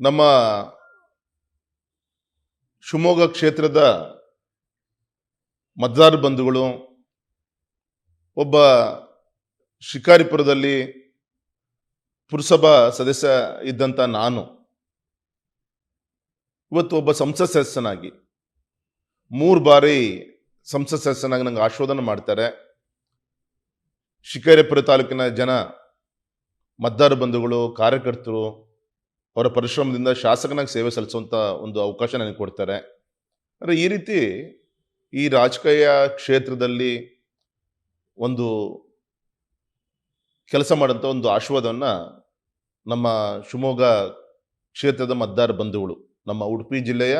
ನಮ್ಮ ಶಿವಮೊಗ್ಗ ಕ್ಷೇತ್ರದ ಮತದಾರ ಬಂಧುಗಳು, ಒಬ್ಬ ಶಿಕಾರಿಪುರದಲ್ಲಿ ಪುರಸಭಾ ಸದಸ್ಯ ಇದ್ದಂಥ ನಾನು. ಇವತ್ತು ಒಬ್ಬ ಸಂಸತ್ ಸದಸ್ಯನಾಗಿ ಮೂರು ಬಾರಿ ಸಂಸತ್ ಸದಸ್ಯನಾಗಿ ನಂಗೆ ಆಶೋಧನೆ ಮಾಡ್ತಾರೆ. ಶಿಕಾರಿಪುರ ತಾಲೂಕಿನ ಜನ ಮತದಾರ ಬಂಧುಗಳು, ಕಾರ್ಯಕರ್ತರು ಅವರ ಪರಿಶ್ರಮದಿಂದ ಶಾಸಕನಾಗಿ ಸೇವೆ ಸಲ್ಲಿಸುವಂಥ ಒಂದು ಅವಕಾಶ ನನಗೆ ಕೊಡ್ತಾರೆ. ಅಂದರೆ ಈ ರೀತಿ ಈ ರಾಜಕೀಯ ಕ್ಷೇತ್ರದಲ್ಲಿ ಒಂದು ಕೆಲಸ ಮಾಡೋಂಥ ಒಂದು ಆಶೀರ್ವಾದವನ್ನು ನಮ್ಮ ಶಿವಮೊಗ್ಗ ಕ್ಷೇತ್ರದ ಮತದಾರ ಬಂಧುಗಳು, ನಮ್ಮ ಉಡುಪಿ ಜಿಲ್ಲೆಯ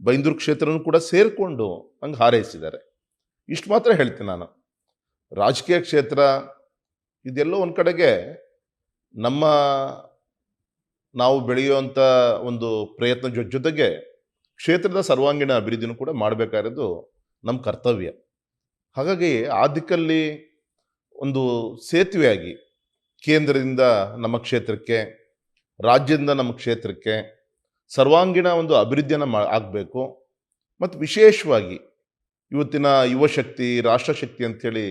ಬೈಂದೂರು ಕ್ಷೇತ್ರನೂ ಕೂಡ ಸೇರಿಕೊಂಡು ಹಂಗೆ ಹಾರೈಸಿದ್ದಾರೆ. ಇಷ್ಟು ಮಾತ್ರ ಹೇಳ್ತೀನಿ ನಾನು. ರಾಜಕೀಯ ಕ್ಷೇತ್ರ ಇದೆಲ್ಲೋ ಒಂದು ಕಡೆಗೆ ನಮ್ಮ ನಾವು ಬೆಳೆಯುವಂಥ ಒಂದು ಪ್ರಯತ್ನ ಜೊತೆಗೆ ಕ್ಷೇತ್ರದ ಸರ್ವಾಂಗೀಣ ಅಭಿವೃದ್ಧಿನೂ ಕೂಡ ಮಾಡಬೇಕಾಗಿರೋದು ನಮ್ಮ ಕರ್ತವ್ಯ. ಹಾಗಾಗಿ ಆ ದಿಕ್ಕಲ್ಲಿ ಒಂದು ಸೇತುವೆಯಾಗಿ ಕೇಂದ್ರದಿಂದ ನಮ್ಮ ಕ್ಷೇತ್ರಕ್ಕೆ, ರಾಜ್ಯದಿಂದ ನಮ್ಮ ಕ್ಷೇತ್ರಕ್ಕೆ ಸರ್ವಾಂಗೀಣ ಒಂದು ಅಭಿವೃದ್ಧಿಯನ್ನು ಮಾ ಆಗಬೇಕು. ಮತ್ತು ವಿಶೇಷವಾಗಿ ಇವತ್ತಿನ ಯುವಶಕ್ತಿ, ರಾಷ್ಟ್ರಶಕ್ತಿ ಅಂಥೇಳಿ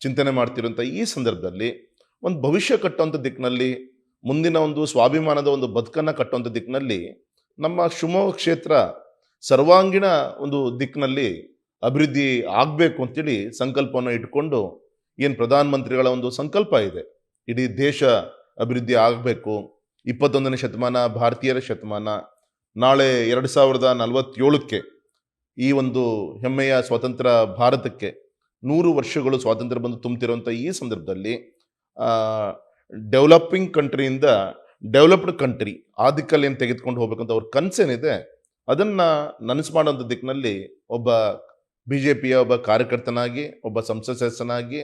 ಚಿಂತನೆ ಮಾಡ್ತಿರುವಂಥ ಈ ಸಂದರ್ಭದಲ್ಲಿ ಒಂದು ಭವಿಷ್ಯ ಕಟ್ಟುವಂಥ ದಿಕ್ಕಿನಲ್ಲಿ ಮುಂದಿನ ಒಂದು ಸ್ವಾಭಿಮಾನದ ಒಂದು ಬದುಕನ್ನು ಕಟ್ಟುವಂಥ ದಿಕ್ಕಿನಲ್ಲಿ ನಮ್ಮ ಶಿವಮೊಗ್ಗ ಕ್ಷೇತ್ರ ಸರ್ವಾಂಗೀಣ ಒಂದು ದಿಕ್ಕಿನಲ್ಲಿ ಅಭಿವೃದ್ಧಿ ಆಗಬೇಕು ಅಂತೇಳಿ ಸಂಕಲ್ಪವನ್ನು ಇಟ್ಕೊಂಡು ಏನು ಪ್ರಧಾನಮಂತ್ರಿಗಳ ಒಂದು ಸಂಕಲ್ಪ ಇದೆ. ಇಡೀ ದೇಶ ಅಭಿವೃದ್ಧಿ ಆಗಬೇಕು. ಇಪ್ಪತ್ತೊಂದನೇ ಶತಮಾನ, ಭಾರತೀಯರ ಶತಮಾನ. ನಾಳೆ ಎರಡು ಸಾವಿರದ ನಲವತ್ತೇಳಕ್ಕೆ ಈ ಒಂದು ಹೆಮ್ಮೆಯ ಸ್ವತಂತ್ರ ಭಾರತಕ್ಕೆ ನೂರು ವರ್ಷಗಳು ಸ್ವಾತಂತ್ರ್ಯ ಬಂದು ತುಂಬುತ್ತಿರುವಂಥ ಈ ಸಂದರ್ಭದಲ್ಲಿ ಡೆವಲಪಿಂಗ್ ಕಂಟ್ರಿಯಿಂದ ಡೆವಲಪ್ಡ್ ಕಂಟ್ರಿ ಆ ದಿಕ್ಕಲ್ಲಿ ಏನು ತೆಗೆದುಕೊಂಡು ಹೋಗ್ಬೇಕಂತ ಅವ್ರ ಕನಸೇನಿದೆ ಅದನ್ನು ನನಸು ಮಾಡೋಂಥ ದಿಕ್ಕಿನಲ್ಲಿ ಒಬ್ಬ ಬಿ ಜೆ ಪಿಯ ಒಬ್ಬ ಕಾರ್ಯಕರ್ತನಾಗಿ, ಒಬ್ಬ ಸಂಸದ ಸದಸ್ಯನಾಗಿ,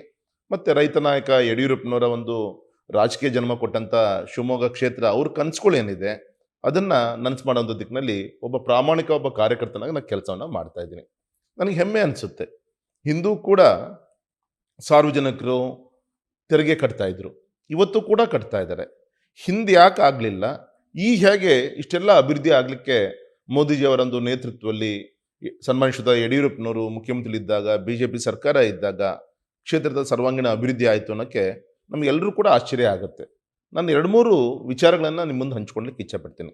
ಮತ್ತು ರೈತ ನಾಯಕ ಯಡಿಯೂರಪ್ಪನವರ ಒಂದು ರಾಜಕೀಯ ಜನ್ಮ ಕೊಟ್ಟಂಥ ಶಿವಮೊಗ್ಗ ಕ್ಷೇತ್ರ ಅವ್ರ ಕನಸುಗಳೇನಿದೆ ಅದನ್ನು ನನಸು ಮಾಡೋಂಥ ದಿಕ್ಕಿನಲ್ಲಿ ಒಬ್ಬ ಪ್ರಾಮಾಣಿಕ ಒಬ್ಬ ಕಾರ್ಯಕರ್ತನಾಗಿ ನಾನು ಕೆಲಸವನ್ನು ಮಾಡ್ತಾ ಇದ್ದೀನಿ. ನನಗೆ ಹೆಮ್ಮೆ ಅನಿಸುತ್ತೆ. ಹಿಂದೂ ಕೂಡ ಸಾರ್ವಜನಿಕರು ತೆರಿಗೆ ಕಟ್ತಾ ಇದ್ರು. ಇವತ್ತು ಕೂಡ ಕಟ್ತಾ ಇದ್ದಾರೆ. ಹಿಂದೆ ಯಾಕೆ ಆಗಲಿಲ್ಲ? ಈ ಹೇಗೆ ಇಷ್ಟೆಲ್ಲ ಅಭಿವೃದ್ಧಿ ಆಗಲಿಕ್ಕೆ ಮೋದಿಜಿಯವರೊಂದು ನೇತೃತ್ವದಲ್ಲಿ ಸನ್ಮಾನಿಸಿದ ಯಡಿಯೂರಪ್ಪನವರು ಮುಖ್ಯಮಂತ್ರಿ ಇದ್ದಾಗ ಬಿ ಜೆ ಪಿ ಸರ್ಕಾರ ಇದ್ದಾಗ ಕ್ಷೇತ್ರದ ಸರ್ವಾಂಗೀಣ ಅಭಿವೃದ್ಧಿ ಆಯಿತು ಅನ್ನೋಕ್ಕೆ ನಮಗೆಲ್ಲರೂ ಕೂಡ ಆಶ್ಚರ್ಯ ಆಗುತ್ತೆ. ನಾನು ಎರಡು ಮೂರು ವಿಚಾರಗಳನ್ನು ನಿಮ್ಮ ಮುಂದೆ ಹಂಚ್ಕೊಳ್ಲಿಕ್ಕೆ ಇಚ್ಛಪಡ್ತೀನಿ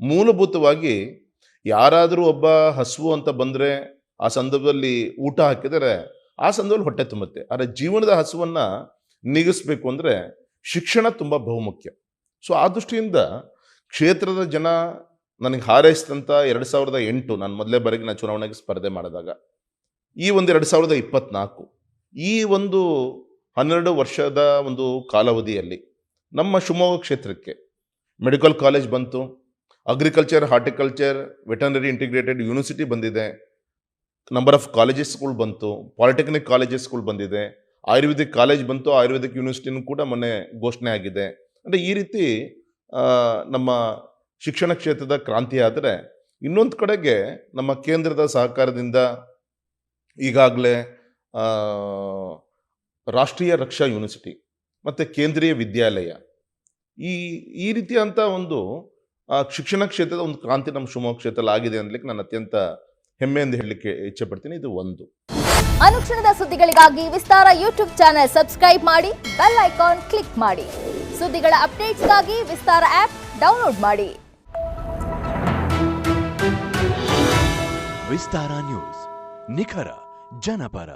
ಮೂಲಭೂತವಾಗಿ ಯಾರಾದರೂ ಒಬ್ಬ ಹಸುವು ಅಂತ ಬಂದರೆ ಆ ಸಂದರ್ಭದಲ್ಲಿ ಊಟ ಹಾಕಿದರೆ ಆ ಸಂದರ್ಭದಲ್ಲಿ ಹೊಟ್ಟೆ ತುಂಬುತ್ತೆ. ಆದರೆ ಜೀವನದ ಹಸುವನ್ನು ನೀಗಿಸ್ಬೇಕು ಅಂದರೆ ಶಿಕ್ಷಣ ತುಂಬ ಬಹುಮುಖ್ಯ. ಸೊ ಆ ದೃಷ್ಟಿಯಿಂದ ಕ್ಷೇತ್ರದ ಜನ ನನಗೆ ಹಾರೈಸಿದಂಥ ಎರಡು ಸಾವಿರದ ಎಂಟು ನಾನು ಮೊದಲೇ ಬರೆಗಿನ ಚುನಾವಣೆಗೆ ಸ್ಪರ್ಧೆ ಮಾಡಿದಾಗ, ಈ ಒಂದು ಎರಡು ಸಾವಿರದ ಇಪ್ಪತ್ತ್ನಾಲ್ಕು ಈ ಒಂದು ಹನ್ನೆರಡು ವರ್ಷದ ಒಂದು ಕಾಲಾವಧಿಯಲ್ಲಿ ನಮ್ಮ ಶಿವಮೊಗ್ಗ ಕ್ಷೇತ್ರಕ್ಕೆ ಮೆಡಿಕಲ್ ಕಾಲೇಜ್ ಬಂತು, agriculture, horticulture, veterinary integrated university ಬಂದಿದೆ, ನಂಬರ್ ಆಫ್ ಕಾಲೇಜಸ್ಗಳು ಬಂತು, ಪಾಲಿಟೆಕ್ನಿಕ್ ಕಾಲೇಜಸ್ಗಳು ಬಂದಿದೆ ಆಯುರ್ವೇದಿಕ್ ಕಾಲೇಜ್ ಬಂತು, ಆಯುರ್ವೇದಿಕ್ ಯೂನಿವರ್ಸಿಟಿನೂ ಕೂಡ ಮೊನ್ನೆ ಘೋಷಣೆ ಆಗಿದೆ. ಅಂದರೆ ಈ ರೀತಿ ನಮ್ಮ ಶಿಕ್ಷಣ ಕ್ಷೇತ್ರದ ಕ್ರಾಂತಿ ಆದರೆ ಇನ್ನೊಂದು ಕಡೆಗೆ ನಮ್ಮ ಕೇಂದ್ರದ ಸಹಕಾರದಿಂದ ಈಗಾಗಲೇ ರಾಷ್ಟ್ರೀಯ ರಕ್ಷಾ ಯೂನಿವರ್ಸಿಟಿ ಮತ್ತು ಕೇಂದ್ರೀಯ ವಿದ್ಯಾಲಯ ಈ ಈ ರೀತಿಯಂಥ ಒಂದು ಶಿಕ್ಷಣ ಕ್ಷೇತ್ರದ ಒಂದು ಕ್ರಾಂತಿ ನಮ್ಮ ಶಿವಮೊಗ್ಗ ಕ್ಷೇತ್ರದಲ್ಲಿ ಆಗಿದೆ ಅನ್ಲಿಕ್ಕೆ ನಾನು ಅತ್ಯಂತ ಹೆಮ್ಮೆಯಿಂದ ಹೇಳಲಿಕ್ಕೆ ಇಚ್ಛೆ ಪಡ್ತೀನಿ. ಇದು ಒಂದು. ಅನುಕ್ಷಣದ ಸುದ್ದಿಗಳಿಗಾಗಿ ವಿಸ್ತಾರ ಯೂಟ್ಯೂಬ್ ಚಾನೆಲ್ ಸಬ್ಸ್ಕ್ರೈಬ್ ಮಾಡಿ, ಬೆಲ್ ಐಕಾನ್ ಕ್ಲಿಕ್ ಮಾಡಿ. ಸುದ್ದಿಗಳ ಅಪ್ಡೇಟ್ಸ್ಗಾಗಿ ವಿಸ್ತಾರ ಆಪ್ ಡೌನ್ಲೋಡ್ ಮಾಡಿ. ವಿಸ್ತಾರ ನ್ಯೂಸ್, ನಿಖರ, ಜನಪರ.